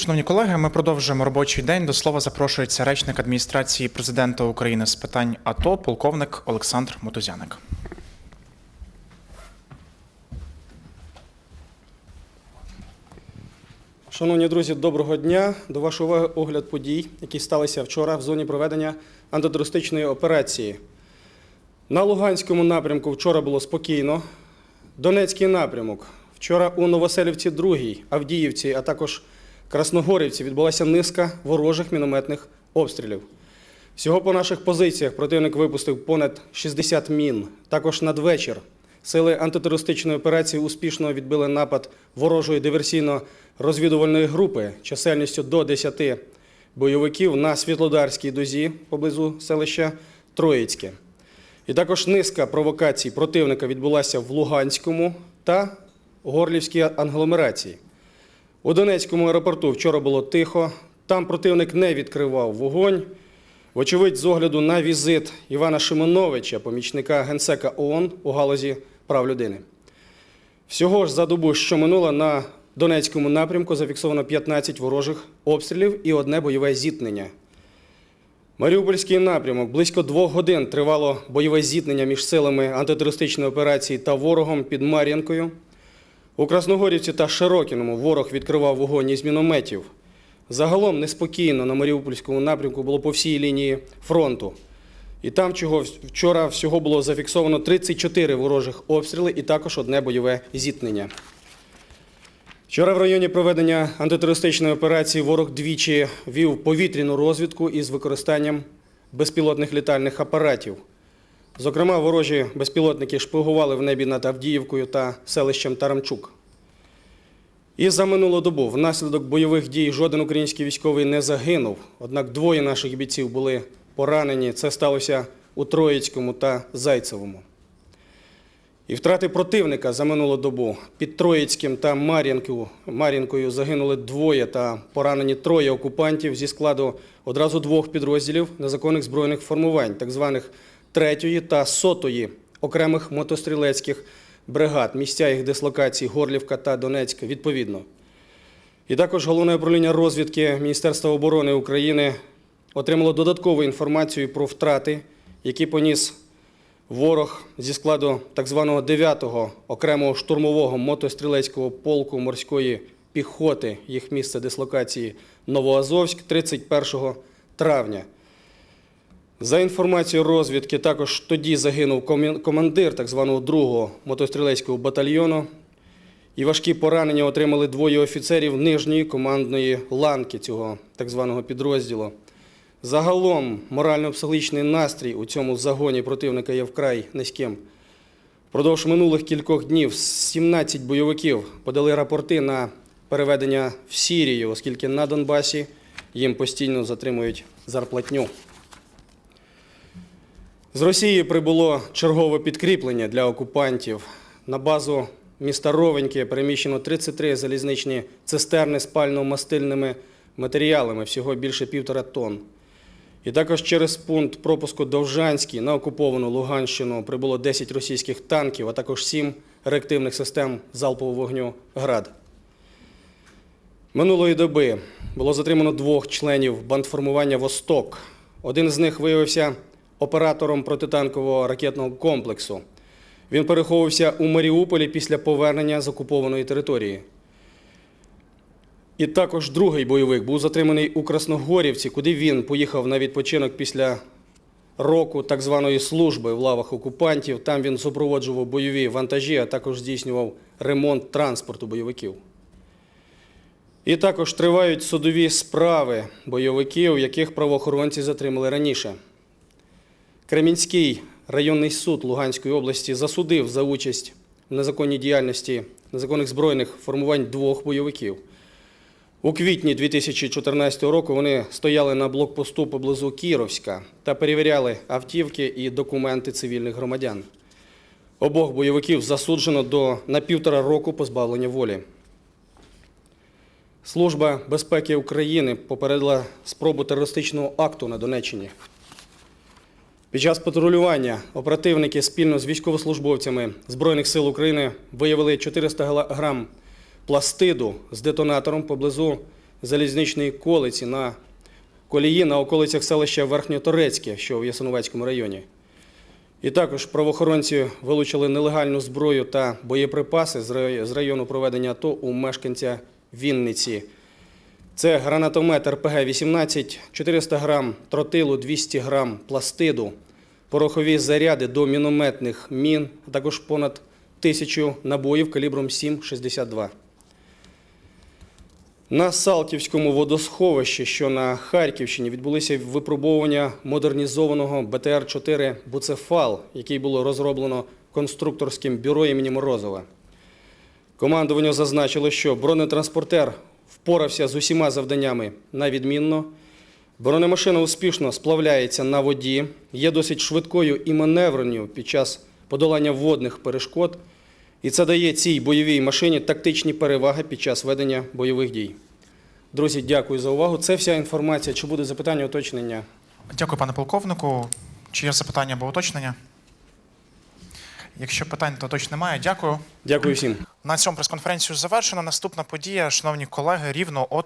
Шановні колеги, ми продовжуємо робочий день. До слова запрошується речник адміністрації президента України з питань АТО, полковник Олександр Мотузяник. Шановні друзі, доброго дня. До вашої уваги огляд подій, які сталися вчора в зоні проведення антитерористичної операції. На Луганському напрямку вчора було спокійно. Донецький напрямок. Вчора у Новоселівці 2, Авдіївці, а також Красногорівці відбулася низка ворожих мінометних обстрілів. Всього по наших позиціях противник випустив понад 60 мін. Також надвечір сили антитерористичної операції успішно відбили напад ворожої диверсійно-розвідувальної групи чисельністю до 10 бойовиків на Світлодарській дозі поблизу селища Троїцьке. І також низка провокацій противника відбулася в Луганському та Горлівській англомерації. У Донецькому аеропорту вчора було тихо, там противник не відкривав вогонь. Вочевидь, з огляду на візит Івана Шимоновича, помічника генсека ООН у галузі прав людини. Всього ж за добу, що минула, на Донецькому напрямку зафіксовано 15 ворожих обстрілів і одне бойове зіткнення. Маріупольський напрямок близько двох годин тривало бойове зіткнення між силами антитерористичної операції та ворогом під Мар'янкою. У Красногорівці та Широкіному ворог відкривав вогонь із мінометів. Загалом неспокійно на Маріупольському напрямку було по всій лінії фронту. І там чого вчора всього було зафіксовано 34 ворожих обстріли і також одне бойове зіткнення. Вчора в районі проведення антитерористичної операції ворог двічі вів повітряну розвідку із використанням безпілотних літальних апаратів. Зокрема, ворожі безпілотники шпигували в небі над Авдіївкою та селищем Тарамчук. І за минулу добу внаслідок бойових дій жоден український військовий не загинув. Однак двоє наших бійців були поранені. Це сталося у Троїцькому та Зайцевому. І втрати противника за минулу добу під Троїцьким та Мар'їнкою, загинули двоє та поранені троє окупантів зі складу одразу двох підрозділів незаконних збройних формувань, так званих третьої та сотої окремих мотострілецьких бригад, місця їх дислокації Горлівка та Донецька відповідно. І також головне управління розвідки Міністерства оборони України отримало додаткову інформацію про втрати, які поніс ворог зі складу так званого 9-го окремого штурмового мотострілецького полку морської піхоти, їх місце дислокації Новоазовськ 31 травня. За інформацією розвідки, також тоді загинув командир так званого другого мотострілецького батальйону. І важкі поранення отримали двоє офіцерів нижньої командної ланки цього так званого підрозділу. Загалом морально-психологічний настрій у цьому загоні противника є вкрай низьким. Впродовж минулих кількох днів 17 бойовиків подали рапорти на переведення в Сірію, оскільки на Донбасі їм постійно затримують зарплатню. З Росії прибуло чергове підкріплення для окупантів. На базу міста Ровеньке переміщено 33 залізничні цистерни з пально-мастильними матеріалами, всього більше півтора тонн. І також через пункт пропуску Довжанський на окуповану Луганщину прибуло 10 російських танків, а також 7 реактивних систем залпового вогню «Град». Минулої доби було затримано двох членів бандформування «Восток». Один з них виявився оператором протитанкового ракетного комплексу. Він переховувався у Маріуполі після повернення з окупованої території. І також другий бойовик був затриманий у Красногорівці, куди він поїхав на відпочинок після року так званої служби в лавах окупантів. Там він супроводжував бойові вантажі, а також здійснював ремонт транспорту бойовиків. І також тривають судові справи бойовиків, яких правоохоронці затримали раніше. Кремінський районний суд Луганської області засудив за участь в незаконній діяльності незаконних збройних формувань двох бойовиків. У квітні 2014 року вони стояли на блокпосту поблизу Кіровська та перевіряли автівки і документи цивільних громадян. Обох бойовиків засуджено до на півтора року позбавлення волі. Служба безпеки України попередила спробу терористичного акту на Донеччині. Під час патрулювання оперативники спільно з військовослужбовцями Збройних сил України виявили 400 гла- грам пластиду з детонатором поблизу залізничної колиці на колії на околицях селища Верхньоторецьке, що в Ясиновецькому районі. І також правоохоронці вилучили нелегальну зброю та боєприпаси з району проведення АТО у мешканця Вінниці. Це гранатомет РПГ-18, 400 грам тротилу, 200 грам пластиду, порохові заряди до мінометних мін, а також понад тисячу набоїв калібром 7,62. На Салтівському водосховищі, що на Харківщині, відбулися випробовування модернізованого БТР-4 «Буцефал», який було розроблено конструкторським бюро імені Морозова. Командування зазначило, що бронетранспортер впорався з усіма завданнями на відмінно. Бронемашина успішно сплавляється на воді, є досить швидкою і маневреною під час подолання водних перешкод, і це дає цій бойовій машині тактичні переваги під час ведення бойових дій. Друзі, дякую за увагу. Це вся інформація. Чи буде запитання, уточнення? Дякую, пане полковнику. Чи є запитання або уточнення? Якщо питань, то точно немає. Дякую. Дякую всім. На цьому прес-конференцію завершено. Наступна подія, шановні колеги, рівно о